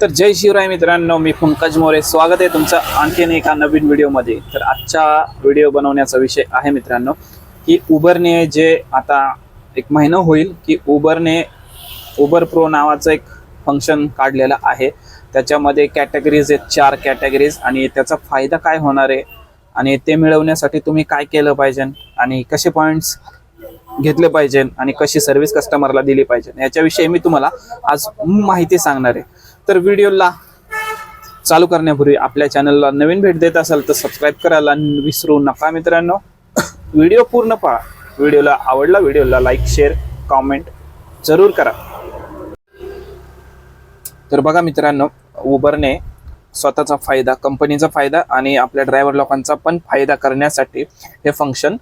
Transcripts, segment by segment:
तर जय शिवराय मित्रांनो मी पंकज मोरे स्वागत आहे तुमचं आणखीन एका नवीन व्हिडिओमध्ये. तर आजचा व्हिडिओ बनवण्याचा विषय आहे मित्रांनो की उबरने जे आता एक महिना होईल की उबरने उबर प्रो नावाचं एक फंक्शन काढलेलं आहे. त्याच्यामध्ये कॅटेगरीज आहेत चार कॅटेगरीज आणि त्याचा फायदा काय होणार आहे आणि ते मिळवण्यासाठी तुम्ही काय केलं पाहिजे आणि कसे पॉईंट्स घेतले पाहिजे आणि कशी सर्व्हिस कस्टमरला दिली पाहिजे याच्याविषयी मी तुम्हाला आज माहिती सांगणार आहे. तर व्हिडिओला चालू करण्यापूर्वी आपल्या चॅनलला नवीन भेट देत असाल तर सबस्क्राईब करायला विसरू नका मित्रांनो. व्हिडिओ पूर्ण पहा. व्हिडिओला आवडला व्हिडिओला लाईक शेअर कॉमेंट जरूर करा. तर बघा मित्रांनो उबरने स्वतःचा फायदा कंपनीचा फायदा आणि आपल्या ड्रायव्हर लोकांचा पण फायदा करण्यासाठी हे फंक्शन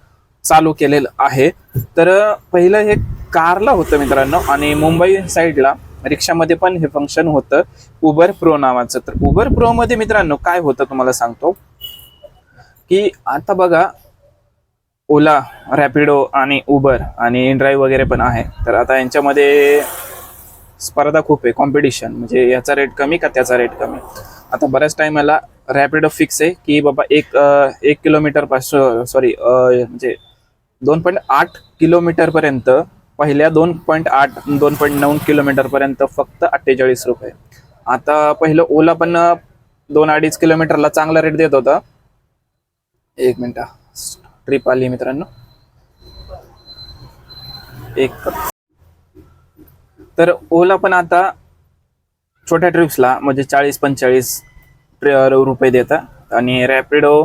चालू केलेलं आहे. तर पहिलं हे कारला होतं मित्रांनो आणि मुंबई साईडला रिक्षामध्ये पण हे फंक्शन होतं. उबर प्रो नावाचं. तर उबर प्रो मध्ये मित्रांनो काय होतं तुम्हाला सांगतो. की आता बघा ओला रॅपिडो आणि उबर आणि ड्राईव्ह वगैरे पण आहे. तर आता यांच्यामध्ये स्पर्धा खूप आहे कॉम्पिटिशन म्हणजे याचा रेट कमी का त्याचा रेट कमी? आता बऱ्याच टायमाला रॅपिडो फिक्स आहे की बाबा एक एक किलोमीटरपासून सॉरी म्हणजे दोन पॉईंट आठ किलोमीटर पर्यंत पहिल्या दोन पॉईंट आठ दोन पॉईंट नऊ किलोमीटर पर्यंत फक्त अठ्ठेचाळीस रुपये. आता पहिलं ओला पण दोन अडीच किलोमीटरला चांगला रेट देत होता. एक मिनिट ट्रिप आली मित्रांनो. एक तर ओला पण आता छोट्या ट्रिप्सला म्हणजे चाळीस पंचेचाळीस रुपये देतात आणि रॅपिडो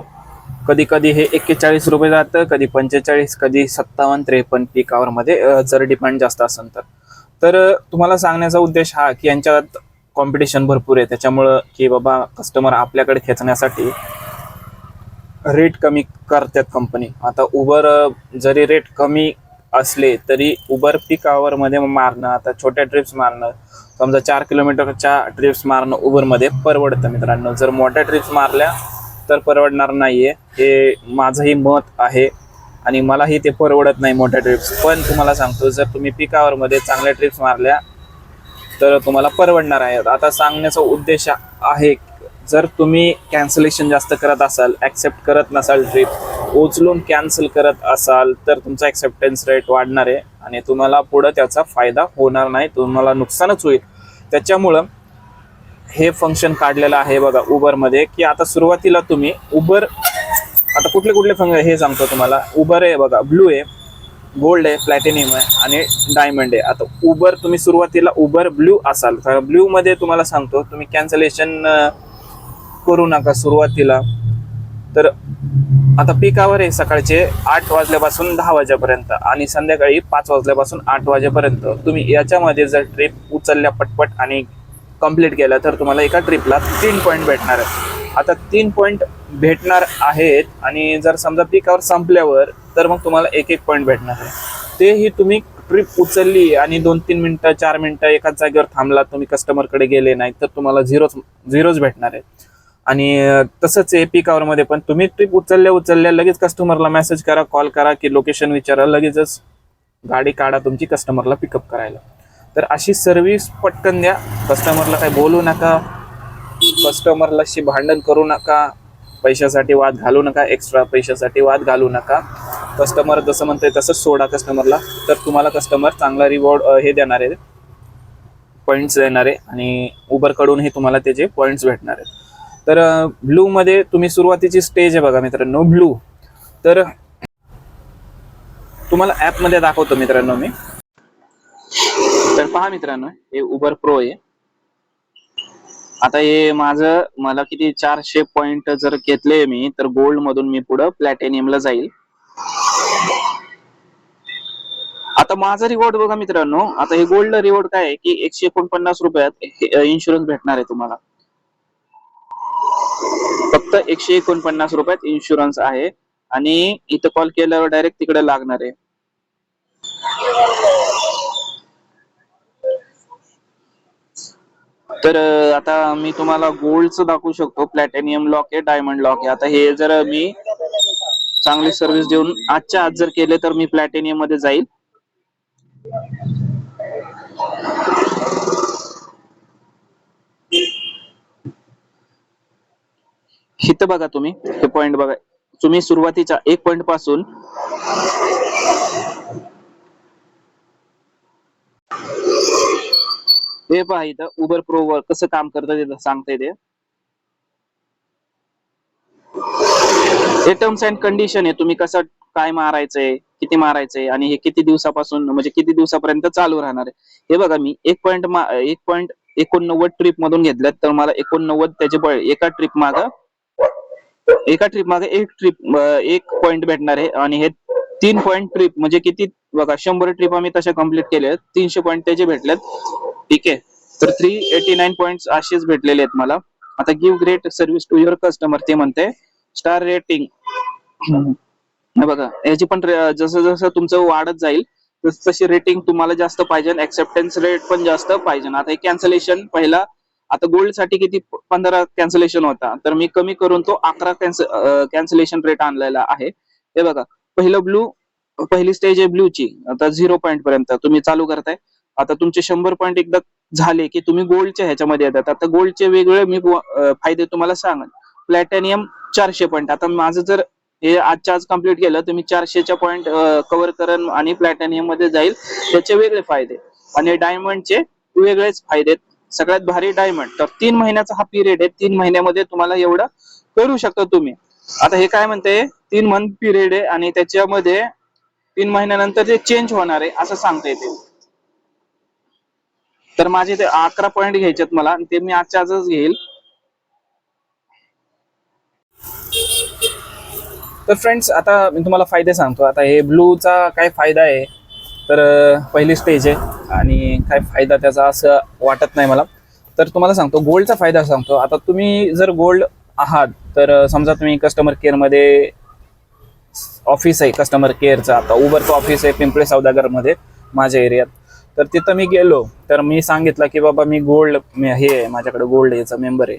कधी कधी हे एक्केचाळीस रुपये जातं कधी पंचेचाळीस कधी सत्तावन्न त्रेपन्न पीक आवरमध्ये जर डिमांड जास्त असेल तर. तर तुम्हाला सांगण्याचा उद्देश हा की यांच्यात कॉम्पिटिशन भरपूर आहे. त्याच्यामुळं की बाबा कस्टमर आपल्याकडे खेचण्यासाठी रेट कमी करतात कंपनी. आता उबर जरी रेट कमी असले तरी उबर पीकमध्ये मारणं आता छोट्या ट्रिप्स मारणं समजा चार किलोमीटरच्या ट्रिप्स मारणं उबरमध्ये परवडतं मित्रांनो. जर मोठ्या ट्रिप्स मारल्या तर परवडणार नाहीये. हे माझंही मत आहे आणि मलाही ते परवडत नाही मोठ्या ट्रिप्स पण तुम्हाला सांगतो जर तुम्ही पिकावरमध्ये चांगल्या ट्रिप्स मारल्या तर तुम्हाला परवडणार आहे. आता सांगण्याचा उद्देश आहे जर तुम्ही कॅन्सलेशन जास्त करत असाल ॲक्सेप्ट करत नसाल ट्रिप उचलून कॅन्सल करत असाल तर तुमचा ॲक्सेप्टन्स रेट वाढणार आहे आणि तुम्हाला पुढं त्याचा फायदा होणार नाही तुम्हाला नुकसानच होईल. त्याच्यामुळं हे फंक्शन काढलेलं आहे बघा उबरमध्ये की आता सुरुवातीला तुम्ही उबर आता कुठले कुठले फंक्शन हे सांगतो तुम्हाला. उबर आहे बघा ब्लू आहे गोल्ड आहे प्लॅटिनियम आहे आणि डायमंड आहे. आता उबर तुम्ही सुरुवातीला उबर ब्ल्यू असाल. तर ब्ल्यूमध्ये तुम्हाला सांगतो तुम्ही कॅन्सलेशन करू नका सुरुवातीला. तर आता पिकावर आहे सकाळचे आठ वाजल्यापासून दहा वाजेपर्यंत आणि संध्याकाळी पाच वाजल्यापासून आठ वाजेपर्यंत. तुम्ही याच्यामध्ये जर ट्रिप उचलल्या पटपट आणि कंप्लीट केल्या तर तुम्हाला एका ट्रिपला तीन पॉईंट भेटणार आहेत आता तीन पॉईंट भेटणार आहेत आणि जर समजा पिकावर संपल्यावर तर मग तुम्हाला एक एक पॉईंट भेटणार आहे. तेही तुम्ही ट्रिप उचलली आणि दोन तीन मिनटं चार मिनटं एकाच जागेवर थांबला तुम्ही कस्टमरकडे गेले नाही तर तुम्हाला झिरोच झिरोच भेटणार आहे आणि तसंच आहे पीकमध्ये पण तुम्ही ट्रिप उचलल्या उचलल्या लगेच कस्टमरला मेसेज करा कॉल करा की लोकेशन विचारा लगेचच गाडी काढा तुमची कस्टमरला पिकअप करायला. तर अशी सर्व्हिस पटकन द्या. कस्टमरला काही बोलू नका. कस्टमरलाशी भांडण करू नका. पैशासाठी वाद घालू नका. एक्स्ट्रा पैशासाठी वाद घालू नका. कस्टमर जसं म्हणतंय तसंच सोडा कस्टमरला तर तुम्हाला कस्टमर चांगला रिवॉर्ड हे देणार आहे पॉईंट्स देणार आहे आणि उबरकडूनही तुम्हाला त्याचे पॉईंट्स भेटणार आहेत. तर ब्लूमध्ये तुम्ही सुरुवातीची स्टेज आहे बघा मित्रांनो ब्लू तर तुम्हाला ॲपमध्ये दाखवतो मित्रांनो मी. पहा मित्रांनो हे उबर प्रो आहे. आता हे माझं मला किती चारशे पॉइंट जर घेतले मी तर गोल्ड मधून मी पुढं प्लॅटिनियमला जाईल. आता माझा रिवॉर्ड बघा मित्रांनो आता हे गोल्ड रिवॉर्ड काय आहे की एकशे एकोणपन्नास रुपयात इन्शुरन्स भेटणार आहे तुम्हाला. फक्त एकशे एकोणपन्नास रुपयात इन्शुरन्स आहे आणि इथं कॉल केल्यावर डायरेक्ट तिकडे लागणार आहे. तर आता मी तुम्हाला गोल्डच दाखवू शकतो. प्लॅटिनियम लॉक आहे डायमंड लॉक आहे. आता हे जर मी चांगली सर्व्हिस देऊन आजच्या आज जर केले तर मी प्लॅटिनियममध्ये जाईल. हित बघा तुम्ही. हे पॉइंट बघा. तुम्ही सुरुवातीच्या एक पॉइंटपासून हे पहा इथं उबर प्रो वर कसं काम करतं ते सांगता ते हे टर्म्स अँड कंडिशन आहे तुम्ही कसं काय मारायचंय किती मारायचंय आणि हे किती दिवसापासून म्हणजे किती दिवसापर्यंत चालू राहणार आहे. हे बघा मी एक पॉईंट एक पॉईंट एकोणनव्वद ट्रिप मधून घेतल्यात तर मला एकोणनव्वद त्याचे बळ एका ट्रिप माग एका ट्रिप मागे एक ट्रिप एक पॉइंट भेटणार आहे आणि हे तीन पॉईंट ट्रिप म्हणजे किती? बघा शंभर ट्रिप आम्ही तशा कंप्लीट केल्या तीनशे पॉईंट त्याचे भेटलेत. ठीक आहे. तर थ्री एटी नाईन पॉईंट असेच भेटलेले आहेत मला. आता give great service to your customer ते म्हणते स्टार रेटिंग बघा याची पण जसं जसं तुमचं वाढत जाईल तस तशी रेटिंग तुम्हाला जास्त पाहिजे ऍक्सेप्टन्स रेट पण जास्त पाहिजे. आता हे कॅन्सलेशन पहिला आता गोल्डसाठी किती? पंधरा कॅन्सलेशन होता. तर मी कमी करून तो अकरा कॅन्सलेशन रेट आणलेला आहे. हे बघा पहिलं ब्लू पहिली स्टेज आहे ब्लूची आता झिरो पॉईंट पर्यंत तुम्ही चालू करताय. आता तुमचे शंभर पॉईंट एकदा झाले की तुम्ही गोल्डच्या ह्याच्यामध्ये येतात. आता गोल्डचे वेगळे मी फायदे तुम्हाला सांगेन. प्लॅटॅनियम चारशे पॉईंट आता माझं जर हे आजच्या आज कंप्लीट केलं तर मी चारशेच्या पॉईंट कव्हर करेन आणि प्लॅटॅनियममध्ये जाईल. त्याचे वेगळे फायदे. आणि डायमंडचे वेगळेच फायदे आहेत. सगळ्यात भारी डायमंड तर तीन महिन्याचा हा पिरियड आहे. तीन महिन्यामध्ये तुम्हाला एवढं करू शकता तुम्ही. आता हे काय म्हणते? तीन मंथ पिरियड आहे आणि त्याच्यामध्ये तीन महिन्यानंतर ते चेंज होणार आहे असं सांगता येते. तर माझे ते अकरा पॉईंट घ्यायचेत मला ते मी आजच्या आजच घेईल. तर फ्रेंड्स आता मी तुम्हाला फायदे सांगतो. आता हे ब्लूचा काय फायदा आहे? तर पहिली स्टेज आहे आणि काय फायदा त्याचा असं वाटत नाही मला. तर तुम्हाला सांगतो गोल्डचा फायदा सांगतो. आता तुम्ही जर गोल्ड आहात तर समजा तुम्ही कस्टमर केअरमध्ये ऑफिस आहे कस्टमर केअरचं आता. उबरचं ऑफिस आहे पिंपळे सौदागरमध्ये माझ्या एरियात तर तिथं मी गेलो. तर मी सांगितलं की बाबा मी गोल्ड हे आहे माझ्याकडे गोल्ड याचा मेंबर आहे.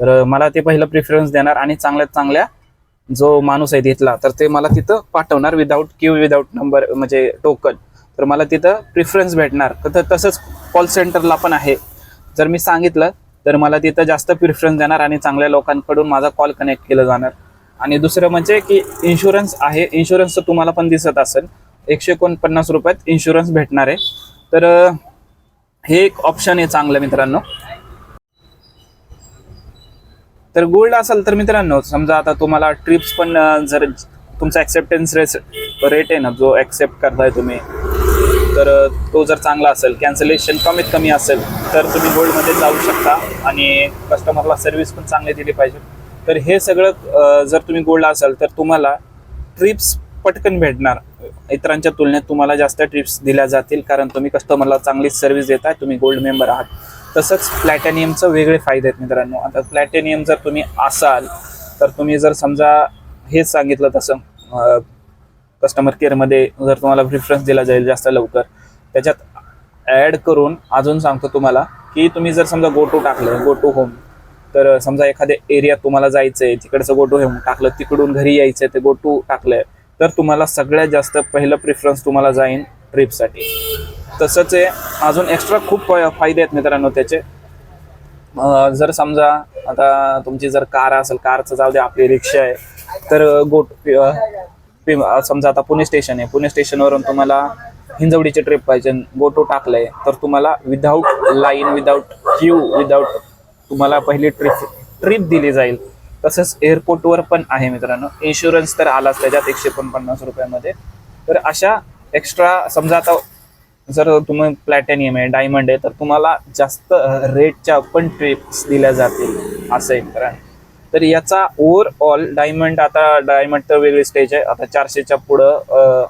तर मला ते पहिलं प्रिफरन्स देणार आणि चांगल्यात चांगल्या जो माणूस आहे तिथला तर ते मला तिथं पाठवणार विदाऊट क्यू विदाऊट नंबर म्हणजे टोकन तर मला तिथं प्रिफरन्स भेटणार. तर तसंच कॉल सेंटरला पण आहे. जर मी सांगितलं तर मला तिथं जास्त प्रिफरन्स देणार आणि चांगल्या लोकांकडून माझा कॉल कनेक्ट केला जाणार. आणि दुसरं म्हणजे की इन्शुरन्स आहे. इन्शुरन्सचं तुम्हाला पण दिसत असेल. एकशे एकोणपन्नास रुपयात इन्शुरन्स भेटणार आहे. तर हे एक ऑप्शन आहे चांगलं मित्रांनो. तर गोल्ड असेल तर मित्रांनो समजा आता तुम्हाला ट्रिप्स पण जर तुमचा ऍक्सेप्टन्स रेट आहे ना जो ऍक्सेप्ट करताय तुम्ही तर तो जर चांगला असेल कॅन्सलेशन कमीत कमी असेल तर तुम्ही गोल्डमध्ये जाऊ शकता आणि कस्टमरला सर्व्हिस पण चांगली दिली पाहिजे. तर हे सगळं जर तुम्ही गोल्ड असाल तर तुम्हाला ट्रिप्स पटकन भेटणार. इतरांच्या तुलनेत तुम्हाला जास्त ट्रिप्स दिल्या जातील कारण तुम्ही कस्टमरला चांगली सर्व्हिस देताय तुम्ही गोल्ड मेंबर आहात. तसंच प्लॅटॅनियमचं वेगळे फायदे आहेत मित्रांनो. आता प्लॅटॅनियम जर तुम्ही असाल तर तुम्ही जर समजा हेच सांगितलं तसं कस्टमर केअरमध्ये जर तुम्हाला प्रिफरन्स दिला जाईल जास्त लवकर त्याच्यात ॲड करून अजून सांगतो तुम्हाला की तुम्ही जर समजा गो टू टाकलं गो टू होम तर समजा एखाद्या एरियात तुम्हाला जायचं आहे तिकडचं गो टू होम टाकलं तिकडून घरी यायचं आहे ते गो टू आहे तर तुम्हाला सगळ्यात जास्त पहिलं प्रिफरन्स तुम्हाला जाईन ट्रिपसाठी तसंच आहे अजून एक्स्ट्रा खूप फायदे आहेत मित्रांनो त्याचे. जर समजा आता तुमची जर कार असेल कारचं जाऊ दे आपली रिक्षा आहे तर गो समजा आता पुणे स्टेशन आहे पुणे स्टेशनवरून तुम्हाला हिंजवडीची ट्रिप पाहिजे गो टू टाकलंय तर तुम्हाला without line without queue without तुम्हाला पहिली ट्रिप ट्रिप दिली जाईल. तसंच एअरपोर्टवर पण आहे मित्रांनो. इन्शुरन्स तर आलाच त्याच्यात एकशे एकोणपन्नास रुपयामध्ये. तर अशा एक्स्ट्रा समजा आता जर तुम्ही प्लॅटॅनियम आहे डायमंड आहे तर तुम्हाला जास्त रेटच्या पण ट्रिप्स दिल्या जातील. असं आहे मित्रांनो. तर याचा ओव्हरऑल डायमंड आता डायमंड तर वेगळी स्टेज आहे. आता चारशेच्या पुढं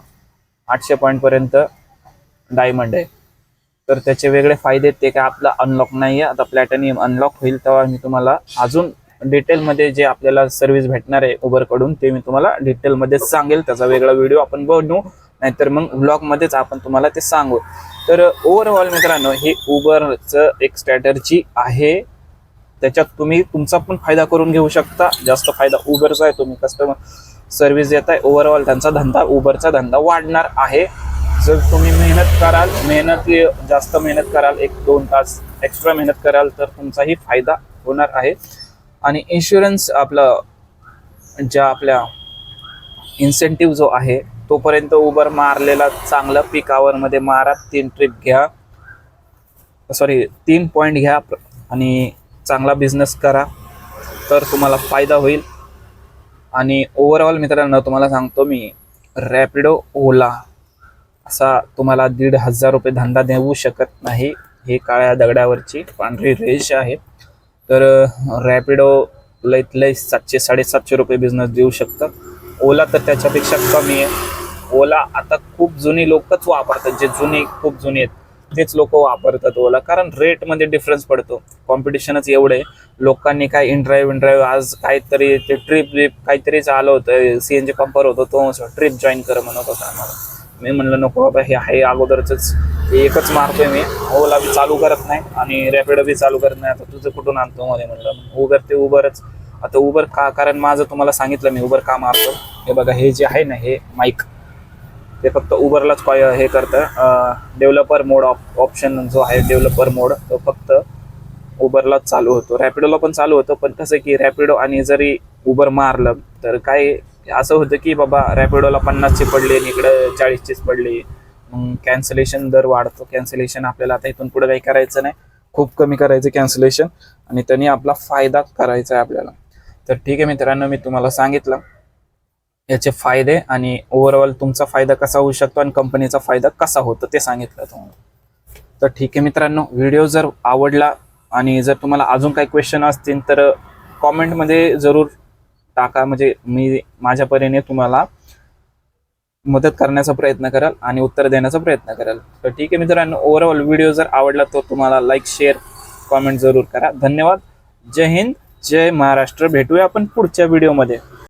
आठशे पॉईंटपर्यंत डायमंड आहे. तर त्याचे वेगळे फायदे आहेत ते काय आपला अनलॉक नाही आहे आता प्लॅटॅनियम अनलॉक होईल तेव्हा मी तुम्हाला अजून डिटेलमध्ये जे आपल्याला सर्व्हिस भेटणार आहे उबरकडून ते मी तुम्हाला डिटेलमध्ये सांगेल. त्याचा वेगळा व्हिडिओ आपण बनवू. नाहीतर मग ब्लॉगमध्येच आपण तुम्हाला ते सांगू. तर ओव्हरऑल मित्रांनो हे उबरचं एक स्ट्रॅटर्जी आहे. त्याच्यात तुम्ही तुमचा पण फायदा करून घेऊ शकता. जास्त फायदा उबरचा आहे तुम्ही कस्टमर सर्व्हिस देताय. ओव्हरऑल त्यांचा धंदा उबरचा धंदा वाढणार आहे. जर तुम्ही मेहनत कराल मेहनत जास्त मेहनत कराल एक दोन तास एक्स्ट्रा मेहनत कराल तर तुमचाही फायदा होणार आहे. आणि इन्शुरन्स आपलं ज्या आपल्या इन्सेंटिव्ह जो आहे तोपर्यंत उबर मारलेला चांगलं पीक आवरमध्ये मारा तीन ट्रिप घ्या. सॉरी तीन पॉईंट घ्या. आणि चांगला बिझनेस करा तर तुम्हाला फायदा होईल. आणि ओवरऑल मित्रांनो तुम्हाला सांगतो मी रॅपिडो ओला असा तुम्हाला दीड हजार रुपये धंदा देऊ शकत नाही. हे काळ्या दगडावरची पांढरी रेष आहे. तर रॅपिडो लईत लई सातशे साडेसातशे रुपये बिझनेस देऊ शकतात. ओला तर त्याच्यापेक्षा कमी आहे. ओला आता खूप जुनी लोकच वापरतात जे जुने खूप जुने आहेत. तेच लोक वापरतात ओला. कारण रेटमध्ये डिफरन्स पडतो. कॉम्पिटिशनच एवढे. लोकांनी काय इनड्राईव्ह इनड्राईव्ह आज काहीतरी ते ट्रिप ब्रिप काहीतरीच आलं होतं. सी एन जी पंपर होतं तो ट्रिप जॉईन कर म्हणत होता आम्हाला. मी म्हणलं नको बाबा हे आहे अगोदरच एकच मारतोय मी. ओला बी चालू करत नाही आणि रॅपिडो बी चालू करत नाही. आता तुझं कुठून आणतो मध्ये म्हणलं. उबर ते उबरच आता उबर का? कारण माझं तुम्हाला सांगितलं मी. उबर का मारतो? हे बघा हे जे आहे ना हे माईक ते फक्त उबरलाच पाय हे करतं. डेव्हलपर मोड ऑप ऑप्शन जो आहे डेव्हलपर मोड तो फक्त उबरलाच चालू होतो. रॅपिडोला पण चालू होतं पण कसं की रॅपिडो आणि जरी उबर मारलं तर काय असं होतं की बाबा रॅपिडोला पन्नासची पडली आणि इकडं चाळीसचीच पडली. मग कॅन्सलेशन दर वाढतो. कॅन्सलेशन आपल्याला आता इथून पुढे काही करायचं नाही. खूप कमी करायचं कॅन्सलेशन आणि त्यांनी आपला फायदा करायचा आहे आपल्याला. तर ठीक आहे मित्रांनो मी तुम्हाला सांगितलं. याचे फायदे आणि ओव्हरऑल तुमचा फायदा कसा होऊ शकतो आणि कंपनीचा फायदा कसा होतो ते सांगितलं तुम्हाला. तर ठीक आहे मित्रांनो व्हिडिओ जर आवडला आणि जर तुम्हाला अजून काही क्वेश्चन असतील तर कॉमेंटमध्ये जरूर टाका. म्हणजे मी माझ्या परीने तुम्हाला मदत करण्याचा प्रयत्न कराल आणि उत्तर देण्याचा प्रयत्न कराल. तर ठीक आहे मित्रांनो ओव्हरऑल व्हिडिओ जर आवडला तर तुम्हाला लाईक शेअर कॉमेंट जरूर करा. धन्यवाद. जय हिंद जय महाराष्ट्र. भेटूया आपण पुढच्या व्हिडिओमध्ये